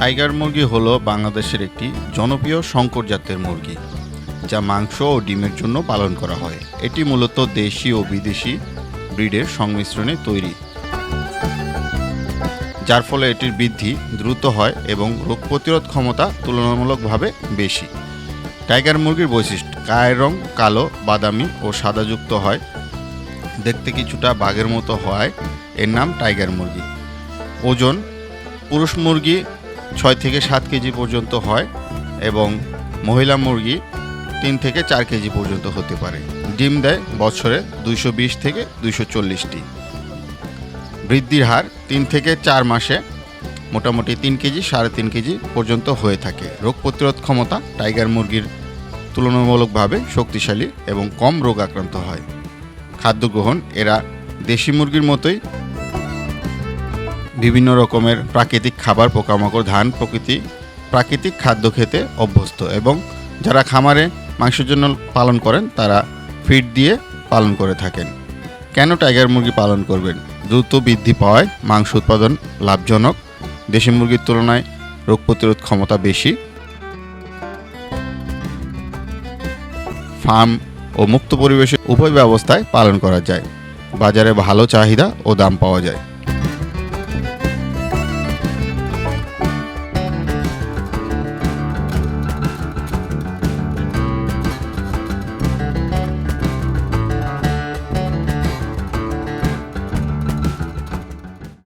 Tiger মুরগি হলো বাংলাদেশের একটি জনপ্রিয় শঙ্কর জাতের মুরগি, যা মাংস ও ডিমের জন্য পালন করা হয়। এটি মূলত দেশি ও বিদেশি ব্রিডের সংমিশ্রণে তৈরি, যার ফলে এটির বৃদ্ধি দ্রুত হয় এবং রোগ প্রতিরোধ ক্ষমতা তুলনামূলকভাবে বেশি। টাইগার মুরগির বৈশিষ্ট্য, গায়ের রং কালো, বাদামি ও সাদাযুক্ত হয়। দেখতে কিছুটা বাঘের মতো হওয়ায় এর নাম টাইগার মুরগি। ওজন, পুরুষ মুরগি ছয় থেকে সাত কেজি পর্যন্ত হয় এবং মহিলা মুরগি তিন থেকে চার কেজি পর্যন্ত হতে পারে। ডিম দেয় বছরে দুইশো বিশ থেকে দুইশো চল্লিশটি। বৃদ্ধির হার তিন থেকে চার মাসে মোটামুটি তিন কেজি, সাড়ে তিন কেজি পর্যন্ত হয়ে থাকে। রোগ প্রতিরোধ ক্ষমতা টাইগার মুরগির তুলনামূলকভাবে শক্তিশালী এবং কম রোগ আক্রান্ত হয়। খাদ্য গ্রহণ, এরা দেশি মুরগির মতোই বিভিন্ন রকমের প্রাকৃতিক খাবার, পোকামাকড়, ধান প্রকৃতি, প্রাকৃতিক খাদ্য খেতে অভ্যস্ত এবং যারা খামারে মাংসের জন্য পালন করেন, তারা ফিড দিয়ে পালন করে থাকেন। কেন টাইগার মুরগি পালন করবেন? দ্রুত বৃদ্ধি পাওয়ায় মাংস উৎপাদন লাভজনক। দেশি মুরগির তুলনায় রোগ প্রতিরোধ ক্ষমতা বেশি। ফার্ম ও মুক্ত পরিবেশে উভয় ব্যবস্থায় পালন করা যায়। বাজারে ভালো চাহিদা ও দাম পাওয়া যায়।